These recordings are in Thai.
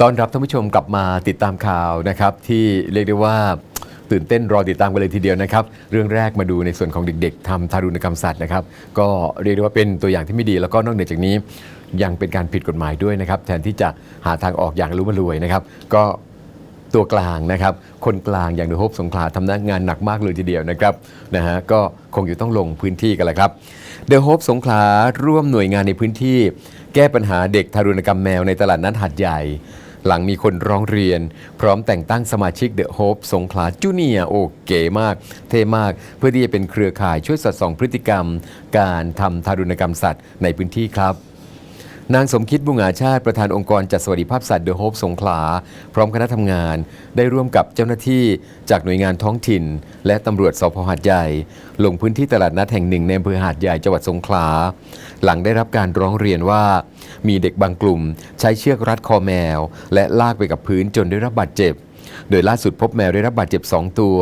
ตอนรับท่านผู้ชมกลับมาติดตามข่าวนะครับ ที่เรียกได้ว่าตื่นเต้นรอติดตามกันเลยทีเดียวนะครับ เรื่องแรกมาดูในส่วนของเด็ก ๆทำทารุณกรรมสัตว์นะครับ ก็เรียกได้ว่าเป็นตัวอย่างที่ไม่ดีแล้วก็นอกเหนือจากนี้ยังเป็นการผิดกฎหมายด้วยนะครับ แทนที่จะหาทางออกอย่างรู้มารวยนะครับ ก็ตัวกลางนะครับ คนกลางอย่างเดอะโฮปสงขลาทำงานหนักมากเลยทีเดียวนะครับนะฮะก็คงอยู่ต้องลงพื้นที่กันแหละครับเดอะโฮปสงขลาร่วมหน่วยงานในพื้นที่ แก้ปัญหาเด็กทารุณกรรมแมวในตลาดนัดหัดใหญ่ หลังมีคนร้องเรียน พร้อมแต่งตั้งสมาชิกเดอะโฮปสงขลาจูเนียโอเก๋มาก เท่มาก เพื่อที่จะเป็นเครือข่ายช่วยสอดส่องพฤติกรรม การทำทารุณกรรมสัตว์ในพื้นที่ครับ นางสมคิดบุงอาชาติประธานองค์กรจัดสวัสดิภาพสัตว์เดอะโฮปสงขลา พร้อมคณะทำงาน ได้ร่วมกับเจ้าหน้าที่จากหน่วยงานท้องถิ่น และตำรวจสพหาดใหญ่ ลงพื้นที่ตลาดนัดแห่งหนึ่งในอำเภอหาดใหญ่จังหวัดสงขลา หลังได้รับการร้องเรียนว่า มีเด็กบางกลุ่ม ใช้เชือกรัดคอแมว และลากไปกับพื้นจนได้รับบาดเจ็บ โดยล่าสุดพบแมวได้รับบาดเจ็บ 2 ตัว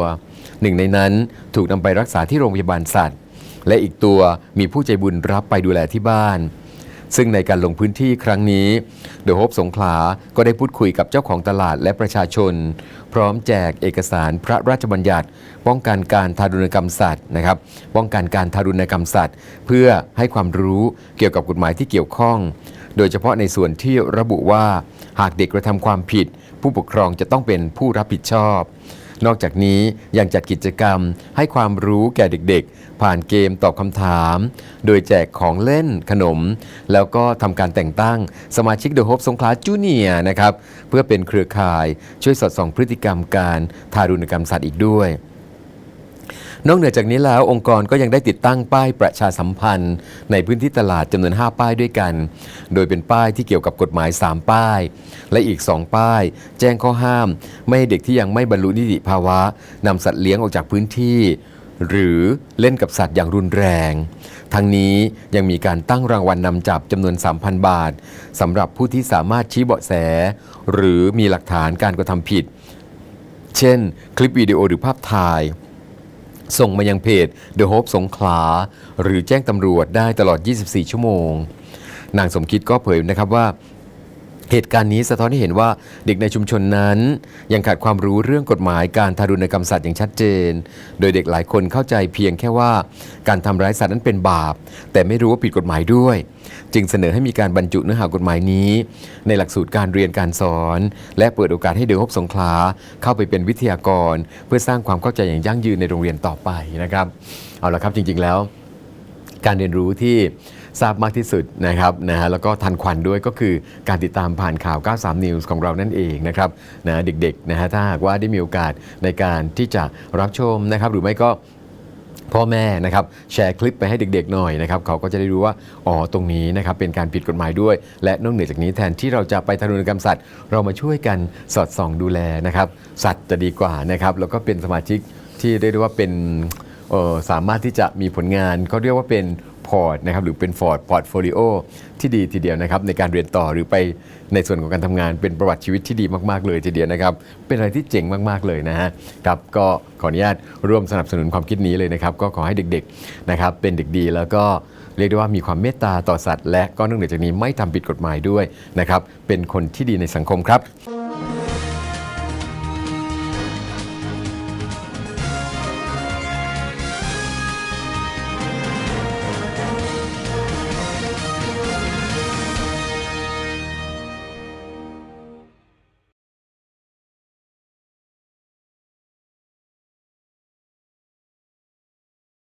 หนึ่งในนั้นถูกนำไปรักษาที่โรงพยาบาลสัตว์ และอีกตัวมีผู้ใจบุญรับไปดูแลที่บ้าน ซึ่งในการลงพื้นที่ครั้งนี้เดอะโฮปสงขลาก็ได้พูดคุยกับเจ้าของตลาดและประชาชน พร้อมแจกเอกสารพระราชบัญญัติ ป้องกันการทารุณกรรมสัตว์นะครับ ป้องกันการทารุณกรรมสัตว์ เพื่อให้ความรู้เกี่ยวกับกฎหมายที่เกี่ยวข้อง โดยเฉพาะในส่วนที่ระบุว่าหากเด็กกระทำความผิด ผู้ปกครองจะต้องเป็นผู้รับผิดชอบ นอกจากนี้ยังจัดกิจกรรมให้ความรู้แก่เด็กๆ ผ่านเกมตอบคำถาม โดยแจกของเล่นขนม แล้วก็ทำการแต่งตั้งสมาชิกเดอะโฮปสงขลาจูเนียนะครับ เพื่อเป็นเครือข่ายช่วยสอดส่องพฤติกรรมการทารุณกรรมสัตว์อีกด้วย นอกเหนือจากนี้แล้วองค์กรก็ยังได้ติดตั้งป้ายประชาสัมพันธ์ ในพื้นที่ตลาดจำนวน 5 ป้ายด้วยกัน โดยเป็นป้ายที่เกี่ยวกับกฎหมาย 3 ป้าย และอีก 2 ป้าย แจ้งข้อห้าม ไม่ให้เด็กที่ยังไม่บรรลุนิติภาวะนำสัตว์เลี้ยงออกจากพื้นที่ หรือเล่นกับสัตว์อย่างรุนแรง ทั้งนี้ยังมีการตั้งรางวัลนนำจับจำนวน 3,000 บาทสำหรับผู้ที่สามารถชี้เบาะแส หรือมีหลักฐานการกระทำผิด เช่น คลิปวิดีโอหรือภาพถ่าย ส่งมายังเพจ The Hope สงขลา หรือแจ้งตำรวจได้ตลอด 24 ชั่วโมง นางสมคิดก็เผยนะครับว่า เหตุการณ์นี้สะท้อนให้เห็นว่าเด็กในชุมชนนั้น ยังขาดความรู้เรื่องกฎหมายการทารุณกรรมสัตว์อย่างชัดเจน โดยเด็กหลายคนเข้าใจเพียงแค่ว่าการทำร้ายสัตว์นั้นเป็นบาป แต่ไม่รู้ว่าผิดกฎหมายด้วย จึงเสนอให้มีการบรรจุเนื้อหากฎหมายนี้ ในหลักสูตรการเรียนการสอน และเปิดโอกาสให้เด็กฮบสงขลาเข้าไปเป็นวิทยากร เพื่อสร้างความเข้าใจอย่างยั่งยืนในโรงเรียนต่อไปนะครับ เอาละครับจริงๆแล้ว การเรียนรู้ที่ ทราบมากที่สุดนะครับนะฮะแล้วก็ทันควันด้วยก็คือการติดตามผ่านข่าว 93 News ของเรานั่นเองนะครับนะเด็กๆนะฮะถ้าหากว่าได้มีโอกาสในการที่จะรับชมนะครับ หรือไม่ก็พ่อแม่นะครับแชร์คลิปไปให้เด็กๆหน่อยนะครับเขาก็จะได้รู้ว่าอ๋อตรงนี้นะครับเป็นการผิดกฎหมายด้วย และนอกเหนือจากนี้แทนที่เราจะไปทารุณกรรมสัตว์ เรามาช่วยกันสอดส่องดูแลนะครับสัตว์จะดีกว่านะครับแล้วก็เป็นสมาชิกที่เรียกได้ว่าเป็น สามารถที่จะมีผลงานเขาเรียกว่าเป็นพอร์ตนะครับหรือเป็นฟอร์ดพอร์ตโฟลิโอที่ดีทีเดียวนะครับในการเรียนต่อหรือไปในส่วนของการทำงานเป็นประวัติชีวิตที่ดีมากๆเลยทีเดียวนะครับ เป็นอะไรที่เจ๋งมากๆเลยนะฮะครับก็ขออนุญาตร่วมสนับสนุนความคิดนี้เลยนะครับ ก็ขอให้เด็กๆนะครับเป็นเด็กดีแล้วก็เรียกได้ว่ามีความเมตตาต่อสัตว์ และก็นอกเหนือจากนี้ไม่ทำผิดกฎหมายด้วยนะครับเป็นคนที่ดีในสังคมครับ